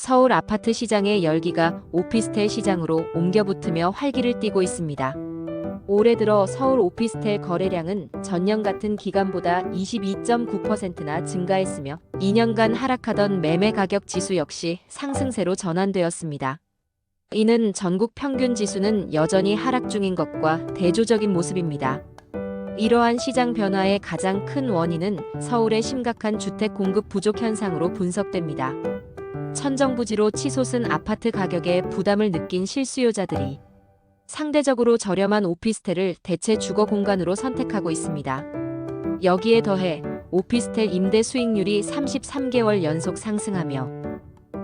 서울 아파트 시장의 열기가 오피스텔 시장으로 옮겨붙으며 활기를 띠고 있습니다. 올해 들어 서울 오피스텔 거래량은 전년 같은 기간보다 22.9%나 증가했으며 2년간 하락하던 매매 가격 지수 역시 상승세로 전환되었습니다. 이는 전국 평균 지수는 여전히 하락 중인 것과 대조적인 모습입니다. 이러한 시장 변화의 가장 큰 원인은 서울의 심각한 주택 공급 부족 현상으로 분석됩니다. 천정부지로 치솟은 아파트 가격에 부담을 느낀 실수요자들이 상대적으로 저렴한 오피스텔을 대체 주거 공간으로 선택하고 있습니다. 여기에 더해 오피스텔 임대 수익률이 33개월 연속 상승하며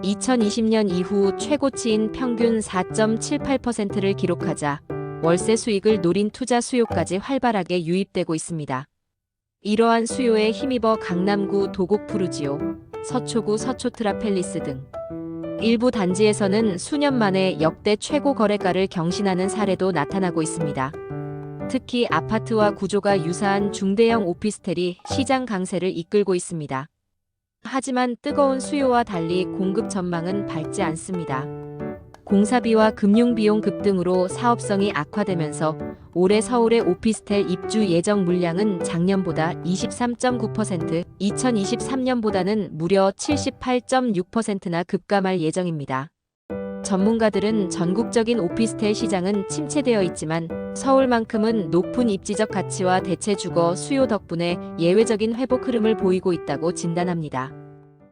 2020년 이후 최고치인 평균 4.78%를 기록하자 월세 수익을 노린 투자 수요까지 활발하게 유입되고 있습니다. 이러한 수요에 힘입어 강남구 도곡 푸르지오, 서초구 서초트라펠리스 등 일부 단지에서는 수년 만에 역대 최고 거래가를 경신하는 사례도 나타나고 있습니다. 특히 아파트와 구조가 유사한 중대형 오피스텔이 시장 강세를 이끌고 있습니다. 하지만 뜨거운 수요와 달리 공급 전망은 밝지 않습니다. 공사비와 금융비용 급등으로 사업성이 악화되면서 올해 서울의 오피스텔 입주 예정 물량은 작년보다 23.9%, 2023년보다는 무려 78.6%나 급감할 예정입니다. 전문가들은 전국적인 오피스텔 시장은 침체되어 있지만 서울만큼은 높은 입지적 가치와 대체 주거 수요 덕분에 예외적인 회복 흐름을 보이고 있다고 진단합니다.